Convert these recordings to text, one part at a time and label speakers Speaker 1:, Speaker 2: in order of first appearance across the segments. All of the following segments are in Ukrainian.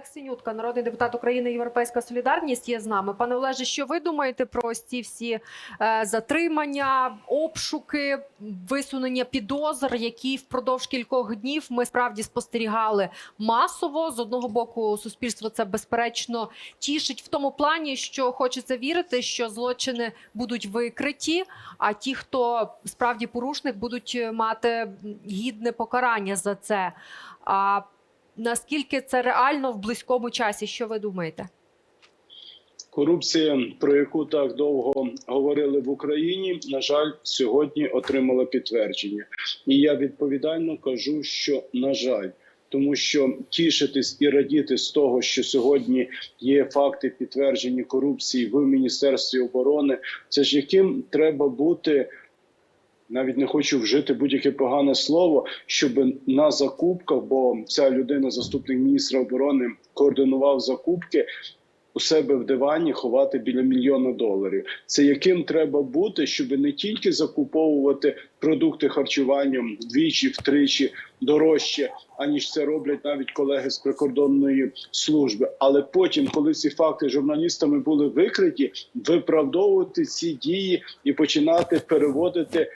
Speaker 1: Олег Синютка, народний депутат України, Європейська солідарність є з нами. Пане Олеже, що ви думаєте про ці всі е, затримання, обшуки, висунення підозр, які впродовж кількох днів ми справді спостерігали масово? З одного боку, суспільство це безперечно тішить в тому плані, що хочеться вірити, що злочини будуть викриті, а ті, хто справді порушник, будуть мати гідне покарання за це. А наскільки це реально в близькому часі? Що ви думаєте?
Speaker 2: Корупція, про яку так довго говорили в Україні, на жаль, сьогодні отримала підтвердження. І я відповідально кажу, що на жаль, тому що тішитись і радіти з того, що сьогодні є факти підтверджені корупції в Міністерстві оборони, це ж яким треба бути. Навіть не хочу вжити будь-яке погане слово, щоб на закупках, бо ця людина, заступник міністра оборони, координував закупки у себе в дивані ховати біля мільйона доларів. Це яким треба бути, щоб не тільки закуповувати продукти харчування вдвічі, втричі дорожче, аніж це роблять навіть колеги з прикордонної служби. Але потім, коли ці факти журналістами були викриті, виправдовувати ці дії і починати переводити.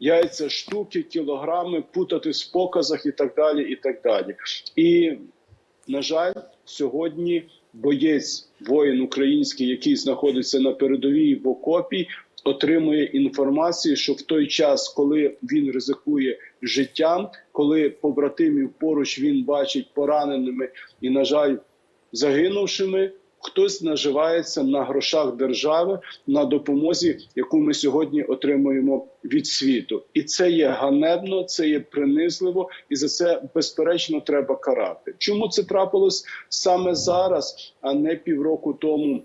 Speaker 2: Яйця, штуки, кілограми, путати в показах і так далі. І так далі. І на жаль, сьогодні боєць, воїн український, який знаходиться на передовій в окопі, отримує інформацію, що в той час, коли він ризикує життям, коли побратимів поруч він бачить пораненими і, на жаль, загинувшими. Хтось наживається на грошах держави на допомозі, яку ми сьогодні отримуємо від світу, і це є ганебно, це є принизливо, і за це безперечно треба карати. Чому це трапилось саме зараз, а не півроку тому,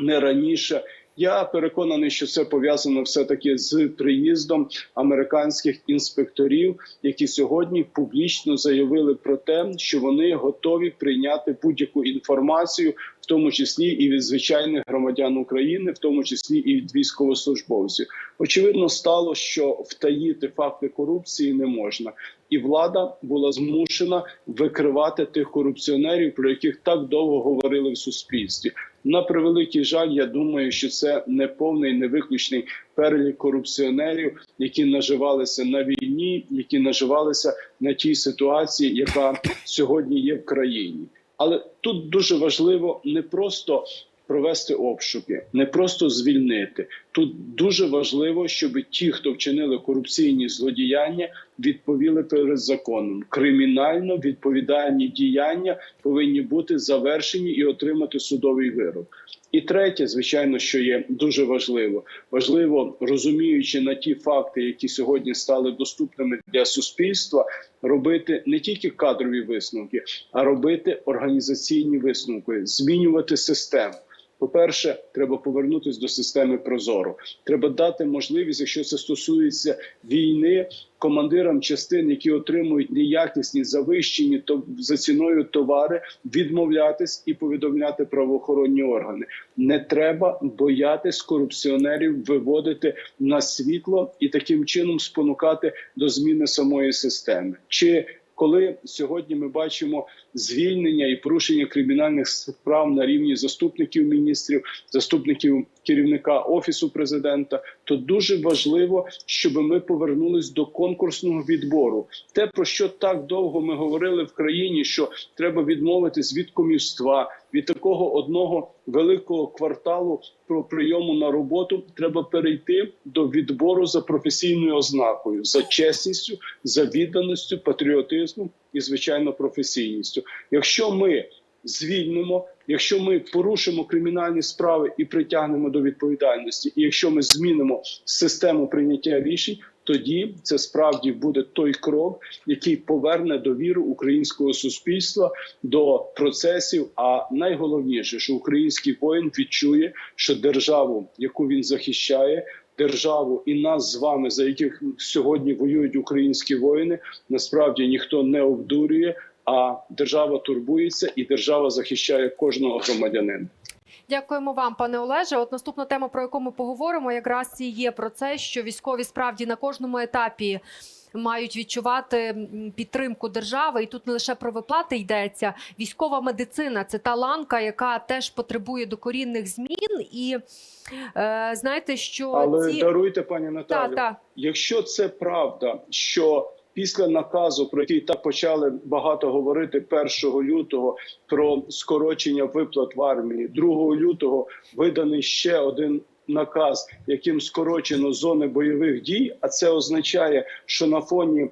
Speaker 2: не раніше? Я переконаний, що це пов'язано все таки з приїздом американських інспекторів, які сьогодні публічно заявили про те, що вони готові прийняти будь-яку інформацію, тому числі і від звичайних громадян України, в тому числі і від військовослужбовців. Очевидно, стало, що втаїти факти корупції не можна, і влада була змушена викривати тих корупціонерів, про яких так довго говорили в суспільстві. На превеликий жаль, я думаю, що це не повний, не виключний перелік корупціонерів, які наживалися на війні, які наживалися на тій ситуації, яка сьогодні є в країні. Але тут дуже важливо не просто провести обшуки, не просто звільнити. Тут дуже важливо, щоб ті, хто вчинили корупційні злодіяння, відповіли перед законом. Кримінально відповідальні діяння повинні бути завершені і отримати судовий вирок. І третє, звичайно, що є дуже важливо, важливо розуміючи на ті факти, які сьогодні стали доступними для суспільства, робити не тільки кадрові висновки, а робити організаційні висновки, змінювати систему. По-перше, треба повернутися до системи Прозоро. Треба дати можливість, якщо це стосується війни, командирам частин, які отримують неякісні завищені то за ціною товари, відмовлятись і повідомляти правоохоронні органи. Не треба боятись корупціонерів виводити на світло і таким чином спонукати до зміни самої системи. Чи коли сьогодні ми бачимо звільнення і порушення кримінальних справ на рівні заступників міністрів, заступників керівника офісу президента, то дуже важливо, щоб ми повернулись до конкурсного відбору. Те про що так довго ми говорили в країні, що треба відмовитись від комівства, від такого одного великого кварталу про прийому на роботу. Треба перейти до відбору за професійною ознакою, за чесністю, за відданістю, патріотизмом і звичайно професійністю. Якщо ми звільнимо, якщо ми порушимо кримінальні справи і притягнемо до відповідальності, і якщо ми змінимо систему прийняття рішень. Тоді це справді буде той крок, який поверне довіру українського суспільства до процесів. А найголовніше, що український воїн відчує, що державу, яку він захищає, державу і нас з вами, за яких сьогодні воюють українські воїни, насправді ніхто не обдурює. А держава турбується, і держава захищає кожного громадянина.
Speaker 1: Дякуємо вам, пане Олеже. От наступна тема, про яку ми поговоримо, якраз і є про це, що військові справді на кожному етапі мають відчувати підтримку держави. І тут не лише про виплати йдеться. Військова медицина це та ланка, яка теж потребує докорінних змін. І е, знаєте, що
Speaker 2: Але
Speaker 1: ці
Speaker 2: даруйте, пані
Speaker 1: та, та.
Speaker 2: Якщо це правда, що після наказу, про який так почали багато говорити 1 лютого про скорочення виплат в армії, 2 лютого виданий ще один наказ, яким скорочено зони бойових дій, а це означає, що на фоні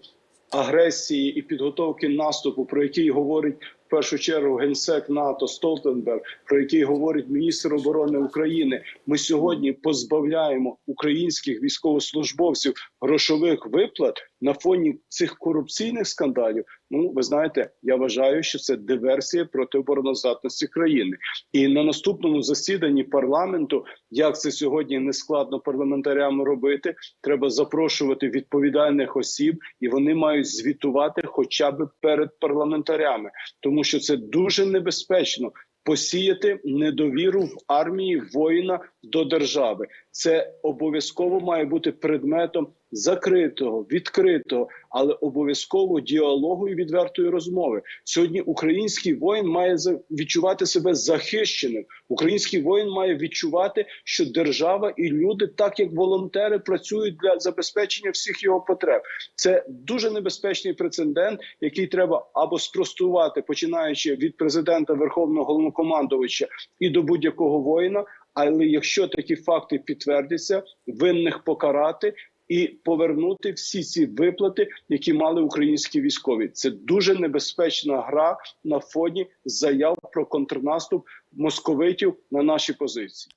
Speaker 2: агресії і підготовки наступу, про який говорить в першу чергу генсек НАТО Столтенберг, про який говорить міністр оборони України. Ми сьогодні позбавляємо українських військовослужбовців грошових виплат на фоні цих корупційних скандалів. Ну ви знаєте, я вважаю, що це диверсія проти обороноздатності країни. І на наступному засіданні парламенту, як це сьогодні не складно парламентарям робити, треба запрошувати відповідальних осіб, і вони мають звітувати хоча б перед парламентарями, тому що це дуже небезпечно. Посіяти недовіру в армії воїна до держави це обов'язково має бути предметом закритого, відкритого, але обов'язково діалогу і відвертої розмови. Сьогодні український воїн має відчувати себе захищеним. Український воїн має відчувати, що держава і люди, так як волонтери, працюють для забезпечення всіх його потреб. Це дуже небезпечний прецедент, який треба або спростувати, починаючи від президента Верховного головнокомандувача і до будь-якого воїна. Але якщо такі факти підтвердяться, винних покарати і повернути всі ці виплати, які мали українські військові. Це дуже небезпечна гра на фоні заяв про контрнаступ московитів на наші позиції.